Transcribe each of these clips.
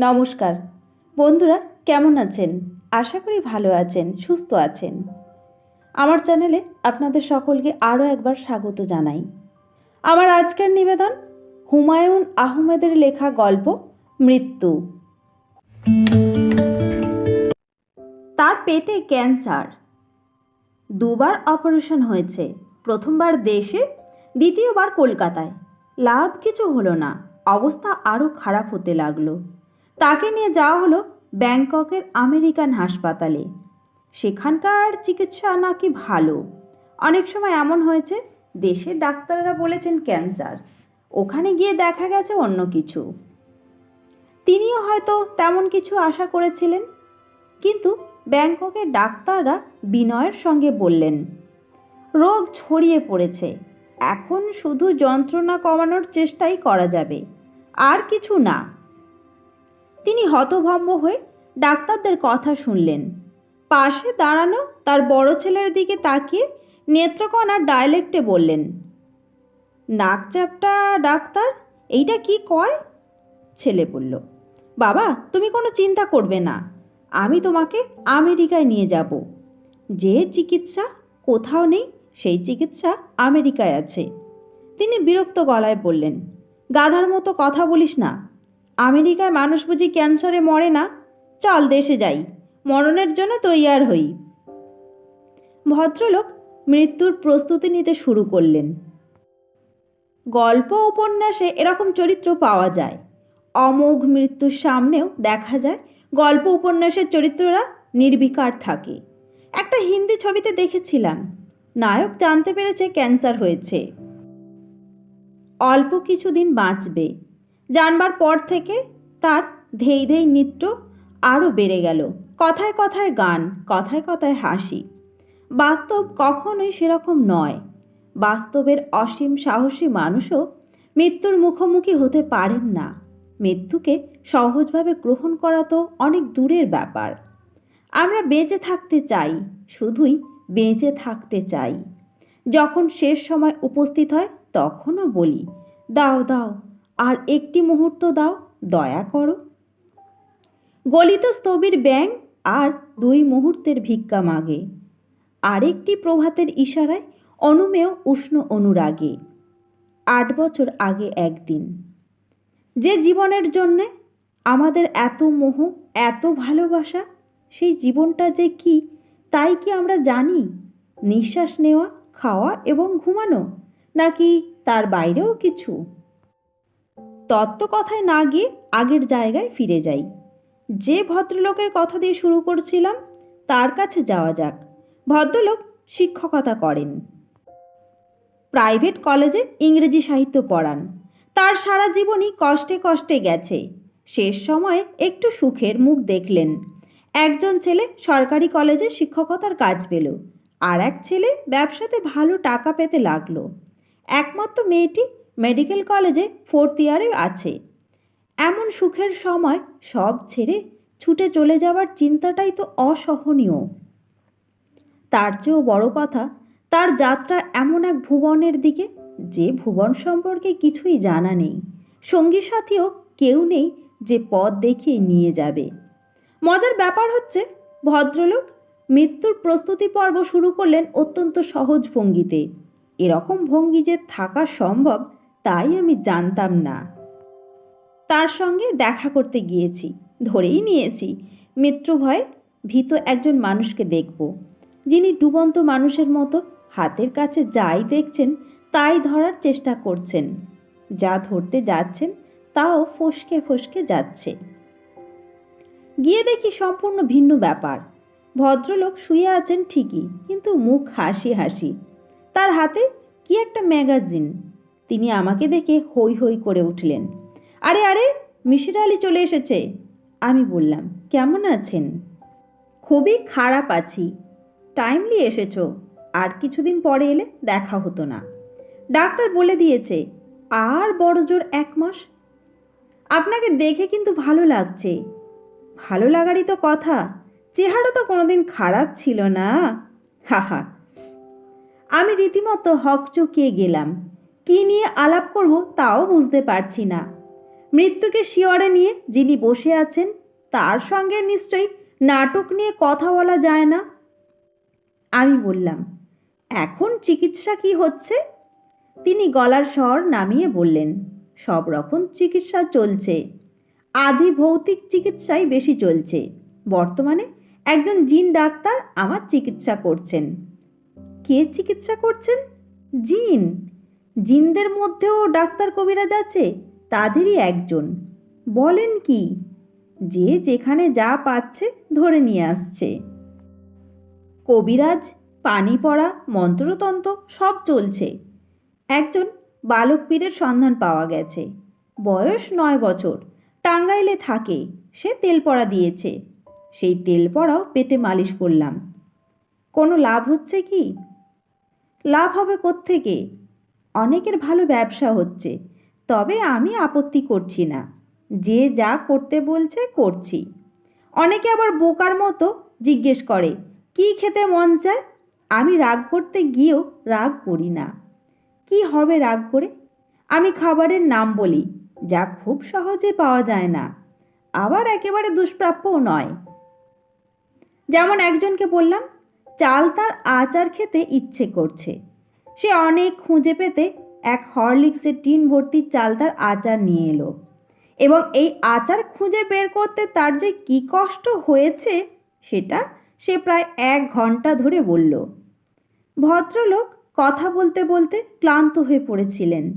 নমস্কার। বন্ধুরা, কেমন আছেন? আশা করি ভালো আছেন, সুস্থ আছেন। আমার চ্যানেলে আপনাদের সকলকে আরও একবার স্বাগত জানাই। আমার আজকের নিবেদন, হুমায়ুন আহমেদের লেখা গল্প, মৃত্যু। তার পেটে ক্যান্সার। দুবার অপারেশন হয়েছে। প্রথমবার দেশে, দ্বিতীয়বার কলকাতায়। লাভ কিছু হলো না। অবস্থা আরও খারাপ হতে লাগল। তাকে নিয়ে যাওয়া হলো ব্যাংককের আমেরিকান হাসপাতালে। সেখানকার চিকিৎসা নাকি ভালো। অনেক সময় এমন হয়েছে, দেশের ডাক্তাররা বলেছেন ক্যান্সার। ওখানে গিয়ে দেখা গেছে অন্য কিছু। তিনিও হয়তো তেমন কিছু আশা করেছিলেন। কিন্তু ব্যাংককের ডাক্তাররা বিনয়ের সঙ্গে বললেন, রোগ ছড়িয়ে পড়েছে। এখন শুধু যন্ত্রণা কমানোর চেষ্টাই করা যাবে। আর কিছু না। তিনি হতভম্ব হয়ে ডাক্তারদের কথা শুনলেন। পাশে দাঁড়ানো তার বড় ছেলের দিকে তাকিয়ে নেত্রকোনার ডায়ালেক্টে বললেন নাকচাপটা ডাক্তার, এইটা কি কয়? ছেলে বলল, বাবা, তুমি কোনো চিন্তা করবে না, আমি তোমাকে আমেরিকায় নিয়ে যাব। যে চিকিৎসা কোথাও নেই, সেই চিকিৎসা আমেরিকায় আছে। তিনি বিরক্ত গলায় বললেন, গাধার মতো কথা বলিস না আমেরিকায় মানুষ বুঝি ক্যান্সারে মরে না? চল দেশে যাই, মরণের জন্য তৈয়ার হই। ভদ্রলোক মৃত্যুর প্রস্তুতি নিতে শুরু করলেন। গল্প, উপন্যাসে এরকম চরিত্র পাওয়া যায়। অমোঘ মৃত্যুর সামনেও দেখা যায়, গল্প, উপন্যাসের চরিত্ররা নির্বিকার থাকে। একটা হিন্দি ছবিতে দেখেছিলাম, নায়ক জানতে পেরেছে ক্যান্সার হয়েছে। অল্প কিছুদিন বাঁচবে। জানবার পর থেকে তার ধেই ধেই নৃত্য আরও বেড়ে গেল। কথায় কথায় গান, কথায় কথায় হাসি। বাস্তব কখনোই সেরকম নয়। বাস্তবের অসীম সাহসী মানুষও মৃত্যুর মুখোমুখি হতে পারেন না। মৃত্যুকে সহজভাবে গ্রহণ করা তো অনেক দূরের ব্যাপার। আমরা বেঁচে থাকতে চাই, শুধুই বেঁচে থাকতে চাই। যখন শেষ সময় উপস্থিত হয়, তখনও বলি, দাও দাও আর একটি মুহূর্ত দাও, দয়া করো। গলিত স্থবির ব্যাং আর দুই মুহূর্তের ভিক্ষা মাগে। আরেকটি প্রভাতের ইশারায় অনুমেয় উষ্ণ অনুরাগে। আট বছর আগে একদিন। যে জীবনের জন্যে আমাদের এত মোহ, এত ভালোবাসা, সেই জীবনটা যে কি, তাই কি আমরা জানি? নিঃশ্বাস নেওয়া, খাওয়া এবং ঘুমানো? নাকি তার বাইরেও কিছু? তত্ত্ব কথায় না গিয়ে আগের জায়গায় ফিরে যাই। যে ভদ্রলোকের কথা দিয়ে শুরু করছিলাম, তার কাছে যাওয়া যাক। ভদ্রলোক শিক্ষকতা করেন। প্রাইভেট কলেজে ইংরেজি সাহিত্য পড়ান। তার সারা জীবনই কষ্টে কষ্টে গেছে। শেষ সময়ে একটু সুখের মুখ দেখলেন। একজন ছেলে সরকারি কলেজে শিক্ষকতার কাজ পেল। আর এক ছেলে ব্যবসাতে ভালো টাকা পেতে লাগল। একমাত্র মেয়েটি মেডিকেল কলেজে ফোর্থ ইয়ারে আছে। এমন সুখের সময় সব ছেড়ে ছুটে চলে যাওয়ার চিন্তাটাই তো অসহনীয়। তার চেয়েও বড় কথা, তার যাত্রা এমন এক ভুবনের দিকে যে ভুবন সম্পর্কে কিছুই জানা নেই। সঙ্গী সাথীও কেউ নেই যে পথ দেখিয়ে নিয়ে যাবে। মজার ব্যাপার হচ্ছে, ভদ্রলোক মৃত্যুর প্রস্তুতি পর্ব শুরু করলেন অত্যন্ত সহজ ভঙ্গিতে। এরকম ভঙ্গি যে থাকা সম্ভব তাই আমি জানতাম না। তার সঙ্গে দেখা করতে গিয়েছি, ধরেই নিয়েছি। মৃত্যু ভয়ে ভীত একজন মানুষকে দেখব। যিনি ডুবন্ত মানুষের মতো হাতের কাছে যাই দেখছেন, তাই ধরার চেষ্টা করছেন। যা ধরতে যাচ্ছেন, তাও ফসকে ফসকে যাচ্ছে। গিয়ে দেখি সম্পূর্ণ ভিন্ন ব্যাপার। ভদ্রলোক শুয়ে আছেন ঠিকই, কিন্তু মুখ হাসি হাসি। তার হাতে কি একটা ম্যাগাজিন? তিনি আমাকে দেখে হই হই করে উঠলেন। আরে আরে মিশির আলি চলে এসেছে। আমি বললাম, কেমন আছেন? খুবই খারাপ আছি। টাইমলি এসেছ। আর কিছুদিন পরে এলে দেখা হতো না। ডাক্তার বলে দিয়েছে, আর বড় জোর এক মাস। আপনাকে দেখে কিন্তু ভালো লাগছে। ভালো লাগারই তো কথা। চেহারা তো কোনোদিন খারাপ ছিল না। হাহা আমি রীতিমতো হক চকিয়ে গেলাম। কী নিয়ে আলাপ করব তাও বুঝতে পারছি না। মৃত্যুকে শিয়রে নিয়ে যিনি বসে আছেন, তার সঙ্গে নিশ্চয়ই নাটক নিয়ে কথা বলা যায় না। আমি বললাম, এখন চিকিৎসা কি হচ্ছে? তিনি গলার স্বর নামিয়ে বললেন, সব রকম চিকিৎসা চলছে। আধি ভৌতিক চিকিৎসাই বেশি চলছে। বর্তমানে একজন জিন ডাক্তার আমার চিকিৎসা করছেন। কে চিকিৎসা করছেন? জিন! জিনদের মধ্যেও ডাক্তার কবিরাজ আছে, তাদেরই একজন। বলেন কি? যে যেখানে যা পাচ্ছে ধরে নিয়ে আসছে। কবিরাজ, পানি পড়া, মন্ত্রতন্ত্র সব চলছে। একজন বালক পীরের সন্ধান পাওয়া গেছে। বয়স নয় বছর, টাঙ্গাইলে থাকে। সে তেল পড়া দিয়েছে। সেই তেল পড়াও পেটে মালিশ করলাম। কোনো লাভ হচ্ছে কি? লাভ হবে কোত্থেকে? অনেকের ভালো ব্যবসা হচ্ছে, তবে আমি আপত্তি করছি না। যে যা করতে বলছে, করছি। অনেকে আবার বোকার মতো জিজ্ঞেস করে, কি খেতে মন চায়? আমি রাগ করতে গিয়েও রাগ করি না। কি হবে রাগ করে? আমি খাবারের নাম বলি, যা খুব সহজে পাওয়া যায় না। আবার একেবারে দুষ্প্রাপ্যও নয়। যেমন একজনকে বললাম, চাল তার আচার খেতে ইচ্ছে করছে। সে অনেক খুঁজে পেতে এক হরলিক্সের টিন ভর্তি চাল তার আচার নিয়ে এলো এবং এই আচার খুঁজে বের করতে তার যে কী কষ্ট হয়েছে সেটা সে প্রায় এক ঘণ্টা ধরে বলল। ভদ্রলোক কথা বলতে বলতে ক্লান্ত হয়ে পড়েছিলেন।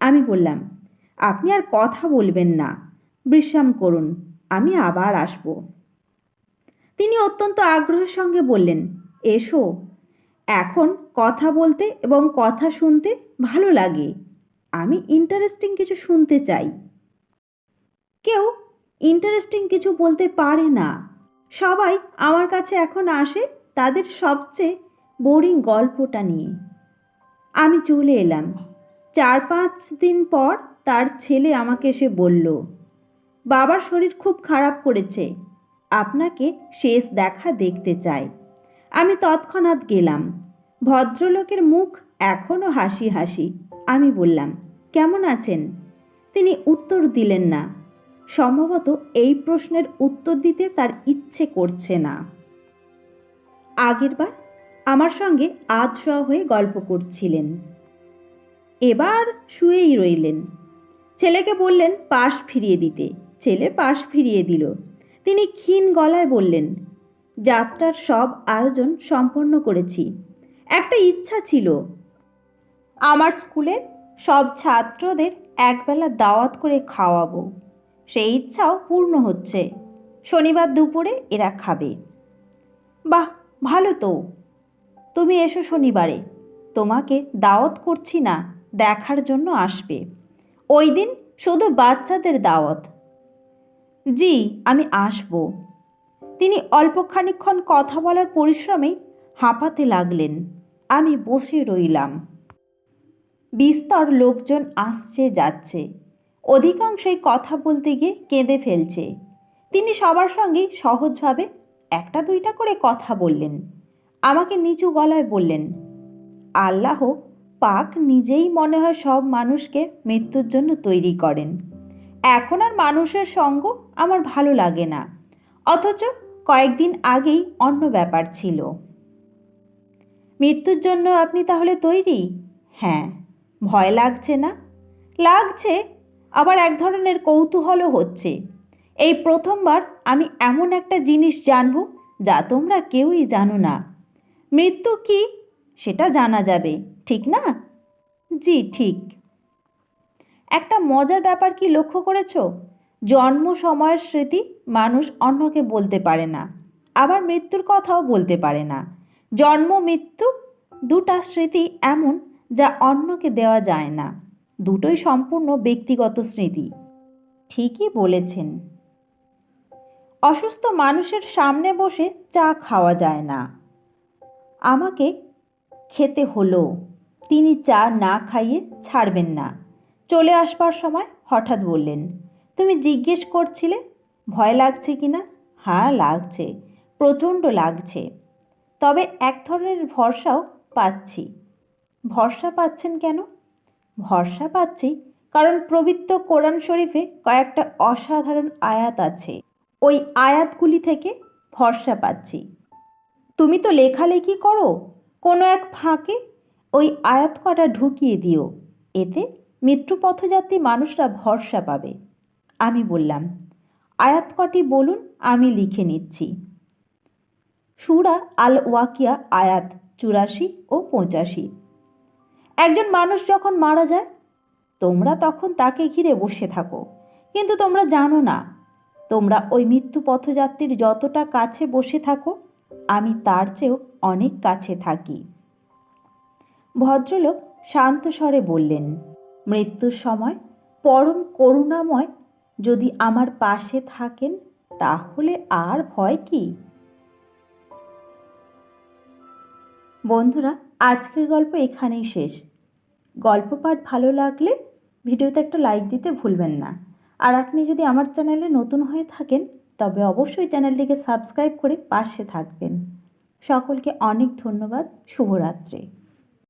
আমি বললাম, আপনি আর কথা বলবেন না। বিশ্রাম করুন, আমি আবার আসব। তিনি অত্যন্ত আগ্রহের সঙ্গে বললেন, এসো। এখন কথা বলতে এবং কথা শুনতে ভালো লাগে। আমি ইন্টারেস্টিং কিছু শুনতে চাই। কেউ ইন্টারেস্টিং কিছু বলতে পারে না। সবাই আমার কাছে এখন আসে তাদের সবচেয়ে বোরিং গল্পটা নিয়ে। আমি চলে এলাম। চার পাঁচ দিন পর তার ছেলে আমাকে এসে বলল, বাবার শরীর খুব খারাপ করেছে। আপনাকে শেষ দেখা দেখতে চায় আমি তৎক্ষণাৎ গেলাম। ভদ্রলোকের মুখ এখনও হাসি হাসি। আমি বললাম, কেমন আছেন? তিনি উত্তর দিলেন না। সম্ভবত এই প্রশ্নের উত্তর দিতে তার ইচ্ছে করছে না। আগেরবার আমার সঙ্গে আধ শোয়া হয়ে গল্প করছিলেন। এবার শুয়েই রইলেন। ছেলেকে বললেন, পাশ ফিরিয়ে দিতে। ছেলে পাশ ফিরিয়ে দিল। তিনি ক্ষীণ গলায় বললেন যাত্রার সব আয়োজন সম্পন্ন করেছি। একটা ইচ্ছা ছিল। আমার স্কুলের সব ছাত্রদের একবেলা দাওয়াত করে খাওয়াবো। সেই ইচ্ছাও পূর্ণ হচ্ছে। শনিবার দুপুরে এরা খাবে। বাহ, ভালো তো। তুমি এসো শনিবারে। তোমাকে দাওয়াত করছি না, দেখার জন্য আসবে। ওই দিন শুধু বাচ্চাদের দাওয়াত। জি, আমি আসব। তিনি অল্প খানিক্ষণ কথা বলার পরিশ্রমেই হাঁপাতে লাগলেন। আমি বসে রইলাম। বিস্তর লোকজন আসছে, যাচ্ছে। অধিকাংশই কথা বলতে গিয়ে কেঁদে ফেলছে। তিনি সবার সঙ্গেই সহজভাবে একটা দুইটা করে কথা বললেন। আমাকে নিচু গলায় বললেন, আল্লাহ পাক নিজেই মনে হয় সব মানুষকে মৃত্যুর জন্য তৈরি করেন। এখন আর মানুষের সঙ্গ আমার ভালো লাগে না। অথচ কয়েকদিন আগেই অন্য ব্যাপার ছিল। মৃত্যুর জন্য আপনি তাহলে তৈরি? হ্যাঁ ভয় লাগছে না? লাগছে, আবার এক ধরনের কৌতূহলও হচ্ছে। এই প্রথমবার আমি এমন একটা জিনিস জানব যা তোমরা কেউই জানো না। মৃত্যু কি? সেটা জানা যাবে, ঠিক না? জি, ঠিক। একটা মজার ব্যাপার কি লক্ষ্য করেছ? জন্ম সময়ের স্মৃতি মানুষ অন্যকে বলতে পারে না, আবার মৃত্যুর কথাও বলতে পারে না। জন্ম, মৃত্যু দুটা স্মৃতি এমন যা অন্যকে দেওয়া যায় না, দুটোই সম্পূর্ণ ব্যক্তিগত স্মৃতি। ঠিকই বলেছেন। অসুস্থ মানুষের সামনে বসে চা খাওয়া যায় না। আমাকে খেতে হলো, তিনি চা না খাইয়ে ছাড়বেন না। চলে আসবার সময় হঠাৎ বললেন তুমি জিজ্ঞেস করছিলে, ভয় লাগছে কি না? হ্যাঁ লাগছে, প্রচণ্ড লাগছে। তবে এক ধরনের ভরসাও পাচ্ছি। ভরসা পাচ্ছেন কেন? ভরসা পাচ্ছি কারণ পবিত্র কোরআন শরীফে কয়েকটা অসাধারণ আয়াত আছে। ওই আয়াতগুলি থেকে ভরসা পাচ্ছি। তুমি তো লেখালেখি করো, কোনো এক ফাঁকে ওই আয়াত কটা ঢুকিয়ে দিও। এতে মৃত্যুপথযাত্রী মানুষরা ভরসা পাবে। আমি বললাম, আয়াত কটি বলুন, আমি লিখে নিচ্ছি। সুরা আল ওয়াকিয়া আয়াত চুরাশি ও পঁচাশি। একজন মানুষ যখন মারা যায়, তোমরা তখন তাকে ঘিরে বসে থাকো। কিন্তু তোমরা জানো না, তোমরা ওই মৃত্যু পথযাত্রীর যতটা কাছে বসে থাকো, আমি তার চেয়েও অনেক কাছে থাকি। ভদ্রলোক শান্ত স্বরে বললেন, মৃত্যুর সময় পরম করুণাময় যদি আমার পাশে থাকেন, তাহলে আর ভয় কি? বন্ধুরা, আজকের গল্প এখানেই শেষ। গল্প পাঠ ভালো লাগলে ভিডিওতে একটা লাইক দিতে ভুলবেন না। আর আপনি যদি আমার চ্যানেলে নতুন হয়ে থাকেন, তবে অবশ্যই চ্যানেলটিকে সাবস্ক্রাইব করে পাশে থাকবেন। সকলকে অনেক ধন্যবাদ। শুভরাত্রি।